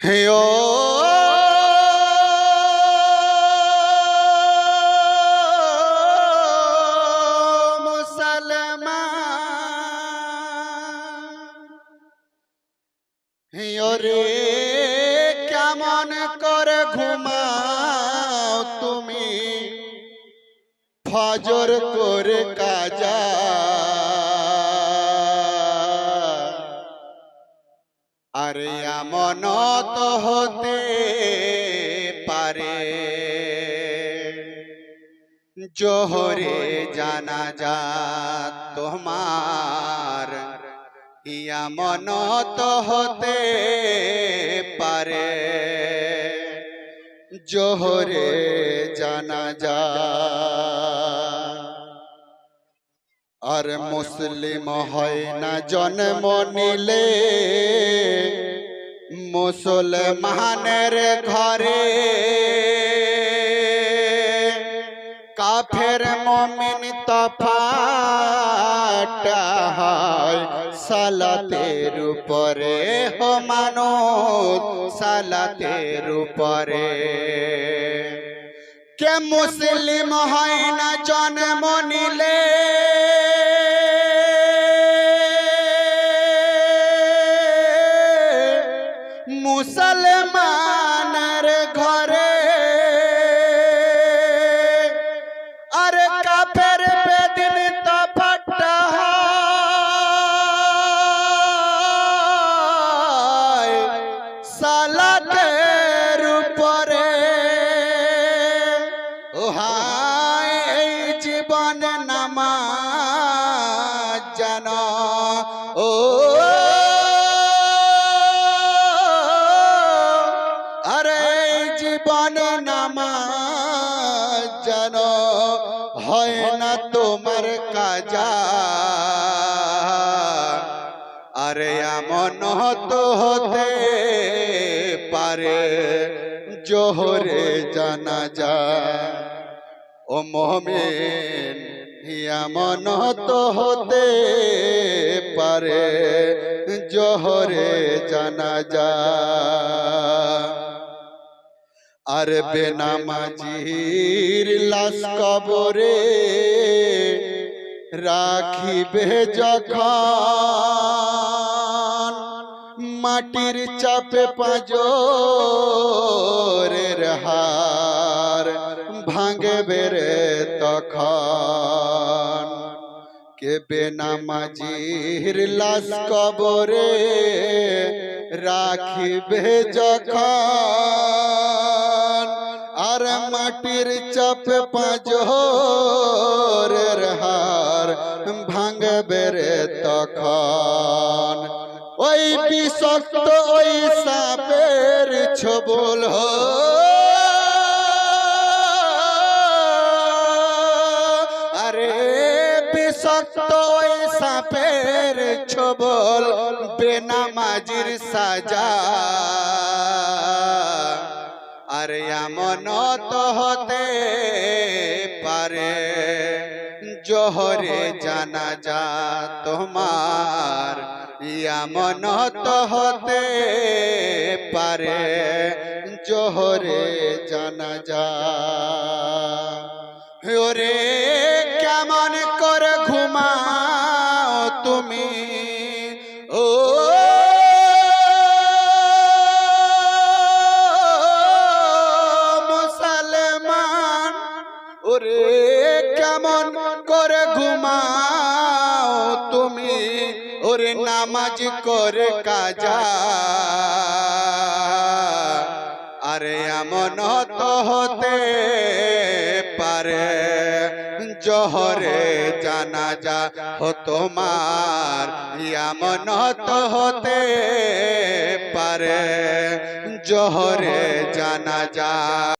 হে ও রে কেমন করে ঘুমাও তুমি ফজর করে কাজা আরে এমন তো হতে পারে। জোহরে জানা যা তোমার এমন তো হতে পারে। জোহরে জানা যা আর মুসলিম হয় না জন্ম নিলে মুসলমানের ঘরে। কাফের মমিন তফাট হয় সালাতের উপরে। হো মানত সালাতের উপরে। কে মুসলিম হয় না জন্ম এই জীবন নামাজ জান। ও আরে জীবন নামাজ জান। হয় না তোমার কাজা। আরে এমন হতো হতে পারে, জোহরে জানা যা ও মোহমেন এমন তো হতে পারে, জহরে জানা যা আর বেনামাজির লাশ কবরে রাখিবে যখন মাটির চাপে পাজরের হার। ভাঙবে রে তখন। কে বেনামাজির লাশ কবরে রাখিবে যখন? আর মাটির চাপে পাঁজরের হার ভাঙবে রে তখন। ওই বিষাক্ত ওই সাপের ছবল আরে বিষাক্ত সাপের ছবল বেনামাজির সাজা। আরে এমন তো হতে পারে, জোহরে জানা যা তোমার। এমন তো হতে পারে, জোহরে জানা যা ওরে তুমি ও। মুসলমান, ওরে কেমন করে ঘুমাও তুমি? ওরে নামাজ করে কাজা। আরে এমন তো হতে পারে জহরে জানা ও তোমার এমন তো হতে পারে। জহরে জানা যা